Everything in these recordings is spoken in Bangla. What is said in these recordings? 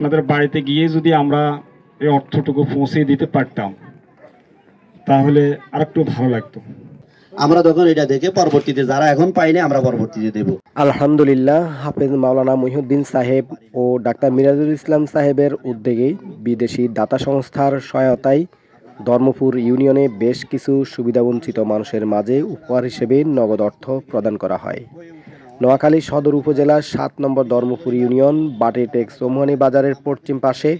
আপনাদের বাড়িতে গিয়ে যদি আমরা এই অর্থটুকু পৌঁছে দিতে পারতাম তাহলে আরেকটু ভালো লাগতো। আমরা তখন এটা দেখে পরবর্তীতে যারা এখন পাইনি আমরা পরবর্তীতে দেব। আলহামদুলিল্লাহ হাফেজ মাওলানা মহিউদ্দিন সাহেব ও ডাক্তার মিরাজুল ইসলাম সাহেবের উদ্যোগে বিদেশি দাতা সংস্থার সহায়তায় ধর্মপুর ইউনিয়নে বেশ কিছু সুবিধাবঞ্চিত মানুষের মাঝে উপহার হিসেবে নগদ অর্থ প্রদান করা হয়। নোয়াখালী সদর উপজেলার সাত নম্বর ধর্মপুর ইউনিয়ন বাটিটেক চৌমুহানি বাজারের পশ্চিম পাশে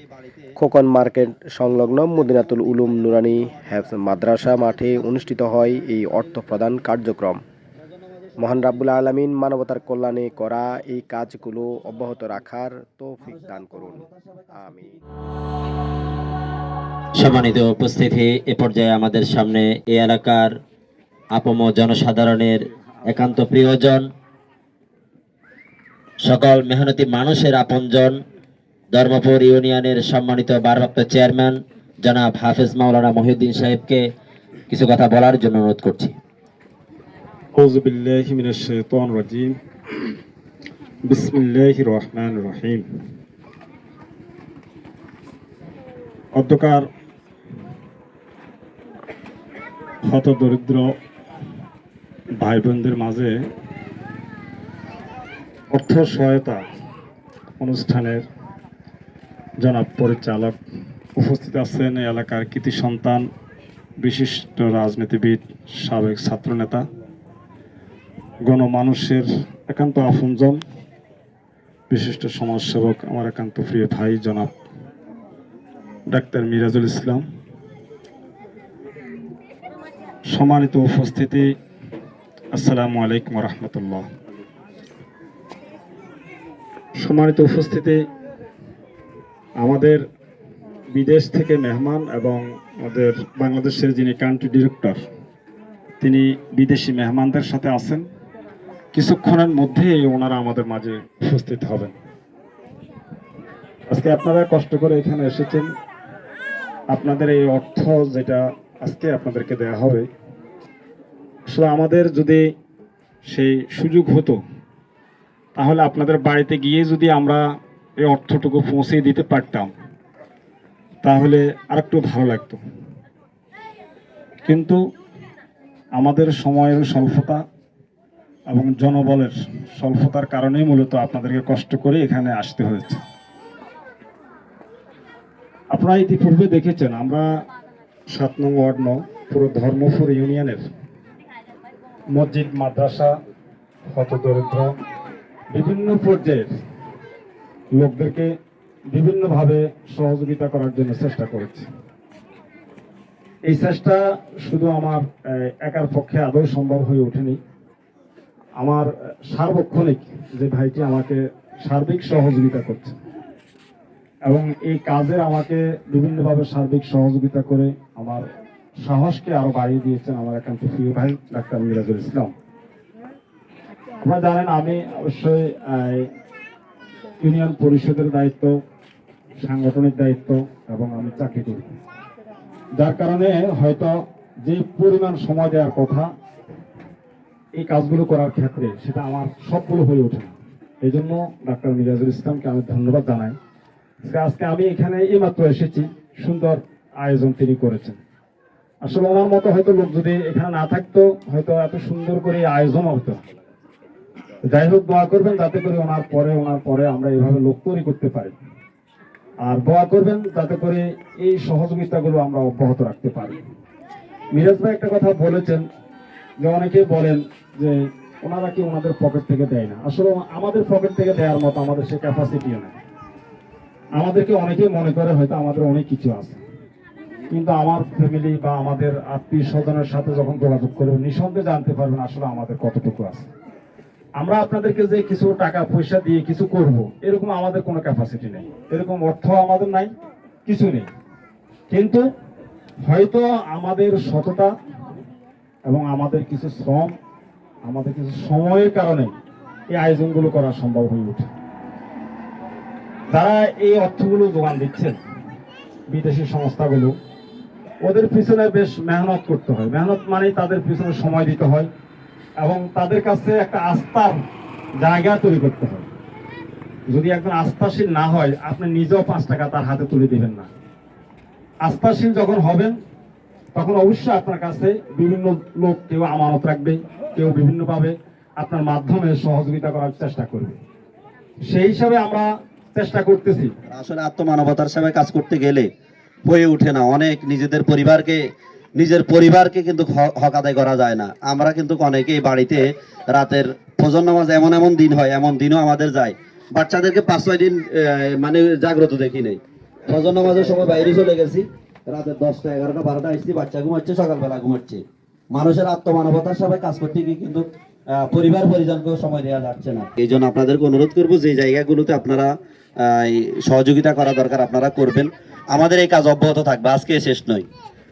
খোকন মার্কেট সংলগ্ন মদিনাতুল উলুম নুরানি হ্যাফস মাদ্রাসা মাঠে অনুষ্ঠিত হয় এই অর্থ প্রদান কার্যক্রম। মহান রাব্বুল আলমিন মানবতার কল্যাণে করা এই কাজগুলো অব্যাহত রাখার তৌফিক দান করুন। আমি সম্মানিত উপস্থিতি, এ পর্যায়ে আমাদের সামনে এই এলাকার আপম জনসাধারণের একান্ত প্রিয়জন সকল মেহনতি মানুষের আপনজন। ধর্মপুর ইউনিয়নের সম্মানিত ভারপ্রাপ্ত চেয়ারম্যান জনাব হাফেজ মাওলানা মহিউদ্দিন সাহেবকে কিছু কথা বলার জন্য অনুরোধ করছি। বিসমিল্লাহির হত দরিদ্র ভাই বোনদের মাঝে অর্থ সহায়তা অনুষ্ঠানের জনাব পরিচালক উপস্থিত আছেন এলাকার কৃতি সন্তান, বিশিষ্ট রাজনীতিবিদ, সাবেক ছাত্রনেতা, গণমানুষের একান্ত আপনজন, বিশিষ্ট সমাজসেবক আমার একান্ত প্রিয় ভাই জনাব ডাক্তার মিরাজুল ইসলাম। সম্মানিত উপস্থিতি, আসসালামু আলাইকুম রহমতুল্লাহ। সম্মানিত উপস্থিতি, আমাদের বিদেশ থেকে মেহমান এবং আমাদের বাংলাদেশের যিনি কান্ট্রি ডিরেক্টর তিনি বিদেশি মেহমানদের সাথে আছেন। কিছুক্ষণের মধ্যেই ওনারা আমাদের মাঝে উপস্থিত হবেন। আজকে আপনারা কষ্ট করে এখানে এসেছেন। আপনাদের এই অর্থ যেটা আজকে আপনাদেরকে দেয়া হবে, আসলে আমাদের যদি সেই সুযোগ হতো তাহলে আপনাদের বাড়িতে গিয়ে যদি আমরা এই অর্থটুকু পৌঁছে দিতে পারতাম, তাহলে আরেকটু ভালো লাগতো। কিন্তু আমাদের সময়ের স্বল্পতা এবং জনবলের স্বল্পতার কারণেই মূলত আপনাদেরকে কষ্ট করে এখানে আসতে হয়েছে। আপনারা ইতিপূর্বে দেখেছেন, আমরা সাত নং ওয়ার্ড ন পুরো ধর্মপুর ইউনিয়নের মসজিদ, মাদ্রাসা, হতদরিদ্র বিভিন্ন পর্যায়ের লোকদেরকে বিভিন্নভাবে সহযোগিতা করার জন্য চেষ্টা করেছি। এই চেষ্টা শুধু আমার একার পক্ষে আদৌ সম্ভব হয়ে ওঠেনি। আমার সার্বক্ষণিক যে ভাইটি আমাকে সার্বিক সহযোগিতা করছে এবং এই কাজে আমাকে বিভিন্নভাবে সার্বিক সহযোগিতা করে আমার সাহসকে আরও বাড়িয়ে দিয়েছেন আমার একান্ত প্রিয় ভাই, ডাক্তার মিরাজুল ইসলাম। আপনারা জানেন, আমি অবশ্যই ইউনিয়ন পরিষদের দায়িত্ব, সাংগঠনিক দায়িত্ব, এবং আমি চাকরি করি। যার কারণে হয়তো যে পরিমাণ সময় দেওয়ার কথা, এই কাজগুলো করার ক্ষেত্রে সেটা আমার সবগুলো হয়ে ওঠে না। এই জন্য ডাক্তার মিরাজুল ইসলামকে আমি ধন্যবাদ জানাই। আজকে আমি এখানে এইমাত্র এসেছি, সুন্দর আয়োজন তিনি করেছেন। আসলে আমার মতো হয়তো লোক যদি এখানে না থাকতো, হয়তো এত সুন্দর করে আয়োজন হতো। যাই হোক, দোয়া করবেন যাতে করে ওনার পরে ওনার পরে আমরা এভাবে লোক তৈরি করতে পারি। আর দোয়া করবেন যাতে করে এই সহযোগিতাগুলো আমরা অব্যাহত রাখতে পারি। মিরাজ ভাই একটা কথা বলেছেন যে অনেকে বলেন যে ওনারা কি ওনাদের পকেট থেকে দেয় না। আসলে আমাদের পকেট থেকে দেওয়ার মতো আমাদের সে ক্যাপাসিটিও নেই। আমাদেরকে অনেকেই মনে করে হয়তো আমাদের অনেক কিছু আছে। কিন্তু আমার ফ্যামিলি বা আমাদের আত্মীয় স্বজনের সাথে যখন যোগাযোগ করবেন, নিঃসন্দেহে জানতে পারবেন আসলে আমাদের কতটুকু আছে। আমরা আপনাদেরকে যে কিছু টাকা পয়সা দিয়ে কিছু করব, এরকম আমাদের কোনো ক্যাপাসিটি নেই। এরকম অর্থ আমাদের নাই, কিছু নেই। কিন্তু হয়তো আমাদের সততা এবং আমাদের কিছু শ্রম, আমাদের কিছু সময়ের কারণে এই আয়োজনগুলো করা সম্ভব হয়ে ওঠে। যারা এই অর্থগুলো যোগান দিচ্ছেন, বিদেশি সংস্থাগুলো, ওদের পিছনে বেশ মেহনত করতে হয়। মেহনত মানে তাদের পিছনে সময় দিতে হয়। এবং তাদের কাছে একটা আস্থার জায়গা তৈরি করতে হবে যদি একজন আস্থাশীল না হয়, আপনি নিজেও পাঁচ টাকা তার হাতে তুলে দেবেন না। আস্থাশীল যখন হবেন, তখন অবশ্যই আপনার কাছে বিভিন্ন লোক কেউ আমানত রাখবে, কেউ বিভিন্নভাবে আপনার মাধ্যমে সহযোগিতা করার চেষ্টা করবে। সেই হিসাবে আমরা চেষ্টা করতেছি। আসলে আত্মমানবতার সেবায় কাজ করতে গেলে হয়ে ওঠে না। অনেক নিজেদের পরিবারকে নিজের পরিবারকে কিন্তু হক আদায় করা যায় না। আমরা কিন্তু অনেকেই বাড়িতে রাতের ফজর নামাজ এমন এমন দিন হয়, এমন দিনও আমাদের যায়। বাচ্চাদেরকে পাঁচ ছয় দিন মানে জাগ্রত দেখি নেই। ফজর নামাজের সময় বাইরে চলে গেছি। রাতের দশটা, এগারোটা, বারোটা আসছি, বাচ্চা ঘুমাচ্ছে, সকালবেলা ঘুমাচ্ছে। মানুষের আত্মমানবতার সবাই কাজ করতে গিয়ে কিন্তু পরিবার পরিজনকেও সময় দেওয়া যাচ্ছে না। এই জন্য আপনাদেরকে অনুরোধ করব, যে জায়গাগুলোতে আপনারা সহযোগিতা করা দরকার, আপনারা করবেন। আমাদের এই কাজ অব্যাহত থাকবে, আজকে শেষ নয়।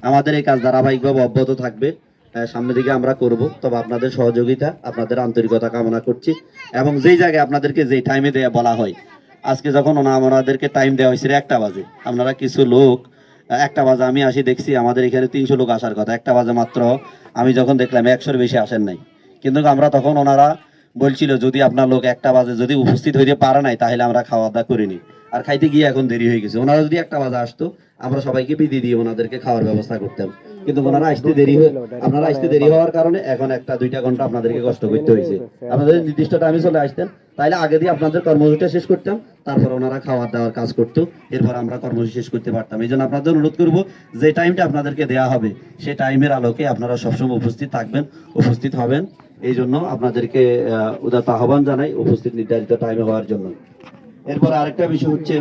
আমাদের এই কাজ ধারাবাহিকভাবে অব্যাহত থাকবে। সামনের দিকে আমরা করব। তবে আপনাদের সহযোগিতা, আপনাদের আন্তরিকতা কামনা করছি এবং যেই জায়গায় আপনাদেরকে যেই টাইমে দেয়া বলা হয়, আজকে যখন ওনাদেরকে টাইম দেওয়া হয়েছিল একটা বাজে। আপনারা কিছু লোক একটা বাজে আমি আসি দেখছি আমাদের এখানে তিনশো লোক আসার কথা। একটা বাজে মাত্র আমি যখন দেখলাম একশোর বেশি আসেন নাই। কিন্তু আমরা তখন ওনারা বলছিল, যদি আপনার লোক একটা বাজে যদি উপস্থিত হইতে পারে নাই, তাহলে আমরা খাওয়া দাওয়া করিনি আর খাইতে গিয়ে এখন দেরি হয়ে গেছে। ওনারা যদি একটা বাজে আসতো আমরা সবাইকে বিধি দিয়ে ওনাদেরকে খাওয়ার ব্যবস্থা করতাম। কিন্তু ওনারা আসতে দেরি হয়ে আপনারা আসতে দেরি হওয়ার কারণে এখন একটা দুইটা ঘণ্টা আপনাদেরকে কষ্ট করতে হয়েছে। আপনাদের নির্দিষ্ট টাইমে চলে আসতেন। তাইলে আগে দিয়ে আপনাদের কর্মসূচিটা শেষ করতাম তারপর ওনারা খাওয়ার দাওয়ার কাজ করতো এরপর আমরা কর্মসূচি শেষ করতে পারতাম। এই জন্য আপনাদের অনুরোধ করব যে টাইমটা আপনাদেরকে দেওয়া হবে সেই টাইমের আলোকে আপনারা সবসময় উপস্থিত থাকবেন উপস্থিত হবেন। এই জন্য আপনাদেরকে আহ, উদাত্ত আহ্বান জানাই উপস্থিত নির্ধারিত টাইমে হওয়ার জন্য। এরপর আরেকটা বিষয় হচ্ছে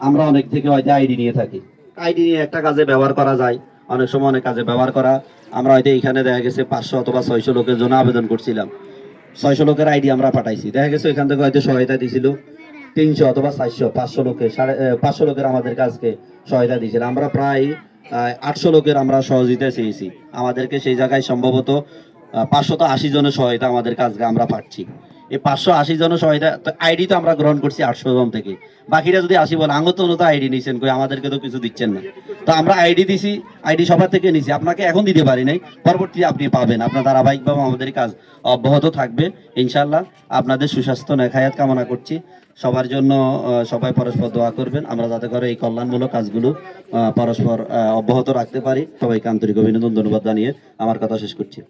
আমরা অনেক থেকে হয়তো আইডি নিয়ে থাকি। আইডি নিয়ে একটা কাজে ব্যবহার করা যায়। অনেক সময় অনেক কাজে ব্যবহার করা। আমরা হয়তো এখানে দেখা গেছে পাঁচশো অথবা ছয়শো লোকের জন্য আবেদন করছিলাম। ছয়শো লোকের আইডি আমরা পাঠাইছি। দেখা গেছে এখান থেকে হয়তো সহায়তা দিয়েছিল তিনশো অথবা চারশো, পাঁচশো লোকের, সাড়ে পাঁচশো লোকের আমাদের কাছকে সহায়তা দিয়েছিল আমরা প্রায় আটশো লোকের আমরা সহযোগিতা চেয়েছি। আমাদেরকে সেই জায়গায় সম্ভবত পাঁচশত আশি জনের সহায়তা আমাদের কাছকে আমরা পাচ্ছি। এই পাঁচশো আশি জনের সহায়তা আইডি তো আমরা গ্রহণ করছি আটশো জন থেকে। বাকিরা যদি আসি বলে আঙত তো আইডি নিছেন, কই আমাদেরকে তো কিছু দিচ্ছেন না। তো আমরা আইডি দিছি আইডি সবার থেকে নিছি। আপনাকে এখন দিতে পারি নাই, পরবর্তী আপনি পাবেন। আপনার ধারাবাহিকভাবে আমাদের কাজ অব্যাহত থাকবে ইনশাল্লাহ আপনাদের সুস্বাস্থ্য নেখায়াত কামনা করছি। সবার জন্য সবাই পরস্পর দোয়া করবেন। আমরা যাতে করে এই কল্যাণমূলক কাজগুলো পরস্পর অব্যাহত রাখতে পারি। সবাইকে আন্তরিক অভিনন্দন, ধন্যবাদ জানিয়ে আমার কথা শেষ করছি।